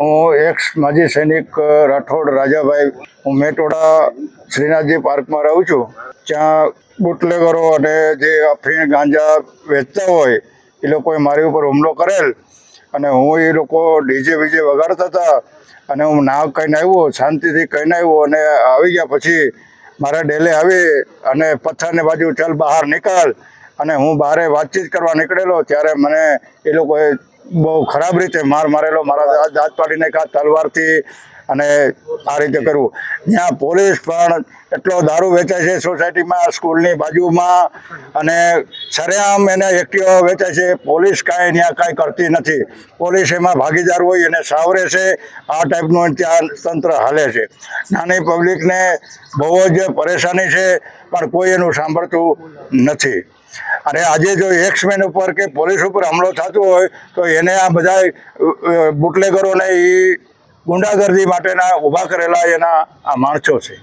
હું એક્સ માજી સૈનિક રાઠોડ રાજાભાઈ. હું મેટોડા શ્રીનાથજી પાર્કમાં રહું છું. ત્યાં બુટલેગરો અને જે અફીણ ગાંજા વેચતા હોય, એ લોકોએ મારી ઉપર હુમલો કરેલ. અને હું એ લોકો ડીજે બીજે વગાડતા હતા. અને હું ના કહીને આવ્યો, શાંતિથી કહીને આવ્યો અને આવી ગયા પછી મારા ડેલે આવી અને પથ્થરની બાજુ ચાલ બહાર નીકળ અને હું બહારે વાતચીત કરવા નીકળેલો, ત્યારે મને એ લોકોએ બહુ ખરાબ રીતે માર મારેલો. મારા દાંત પાડીને કાં તલવારથી અને આ રીતે કરવું. ત્યાં પોલીસ પણ એટલો દારૂ વેચાય છે સોસાયટીમાં સ્કૂલની બાજુમાં અને સરેઆમ એને એક્ટિવા વેચાય છે. પોલીસ કાંઈ ત્યાં કાંઈ કરતી નથી. પોલીસ એમાં ભાગીદાર હોય એને સાવરે છે. આ ટાઈપનું ત્યાં તંત્ર હાલે છે. નાની પબ્લિકને બહુ જ પરેશાની છે પણ કોઈ એનું સાંભળતું નથી. અને આજે જો એક્સમેન ઉપર કે પોલીસ ઉપર હુમલો થતો હોય તો એને આ બધા બુટલેગરોને એ ગુંડાગર્દી માટેના ઊભા કરેલા એના આ માણસો છે.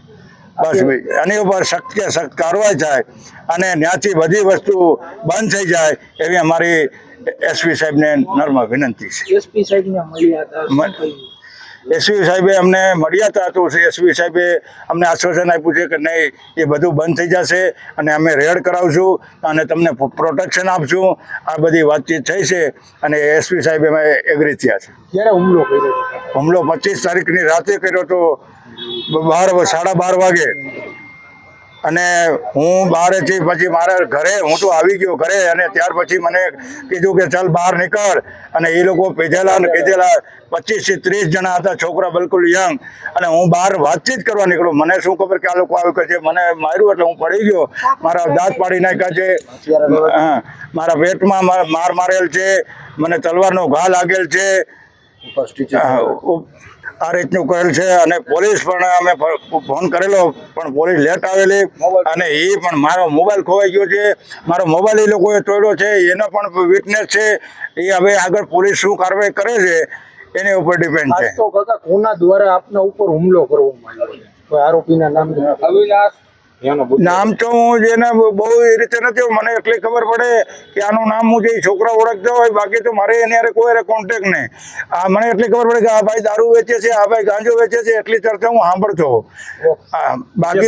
બસ ભાઈ એની ઉપર શક્ય કે સખ્ત કાર્યવાહી થાય અને ત્યાંથી બધી વસ્તુ બંધ થઈ જાય એવી અમારી એસપી સાહેબને નર્મ વિનંતી છે. એસપી સાહેબને મળ્યા હતા. એસપી સાહેબે અમને મળ્યા હતા તો એસવી સાહેબે અમને આશ્વાસન આપ્યું છે કે નહીં એ બધું બંધ થઈ જશે અને અમે રેડ કરાવશું અને તમને પ્રોટેક્શન આપશું. આ બધી વાતચીત થઈ છે અને એસપી સાહેબે અમે એગ્રી થયા છે. ક્યારે હુમલો કર્યો હુમલો પચીસ તારીખની રાતે કર્યો તો બાર સાડા બાર વાગે. અને હું બહારેથી પછી મારા ઘરે હું તો આવી ગયો ઘરે અને ત્યાર પછી મને કીધું કે ચાલ બહાર નીકળ. અને એ લોકો પીધેલા અને કીધેલા પચીસથી ત્રીસ જણા હતા છોકરા બિલકુલ યંગ અને હું બહાર વાતચીત કરવા નીકળ્યો. મને શું ખબર કે આ લોકો આવ્યું કે છે? મને માર્યું એટલે હું પડી ગયો. મારા દાંત પાડી નાખ્યા છે. મારા પેટમાં માર માર મારેલ છે. મને તલવારનો ઘા લાગેલ છે. આ રીતનું કરેલ છે અને પોલીસ પણ અમે ફોન કરેલો પણ પોલીસ લેટ આવેલી અને એ પણ મારો મોબાઈલ ખોવાઈ ગયો છે. મારો મોબાઈલ એ લોકોએ તોડ્યો છે એનો પણ વિટનેસ છે. એ હવે આગળ પોલીસ શું કાર્યવાહી કરે છે એની ઉપર ડિપેન્ડ છે. તો કાકા કોના દ્વારા આપના ઉપર હુમલો કરવામાં આવ્યો આરોપીના નામ અવિનાશ નામ તો હું જેને બહુ એ રીતે નથી મને એટલી ખબર પડે કે આનું નામ હું જે છોકરા ઓળખતા હોય બાકી તો મારે એની અરે કોઈ કોન્ટેક નહીં. આ મને એટલી ખબર પડે કે આ ભાઈ દારૂ વેચે છે આ ભાઈ ગાંજો વેચે છે એટલી ચર્ચા હું સાંભળતો. બાકી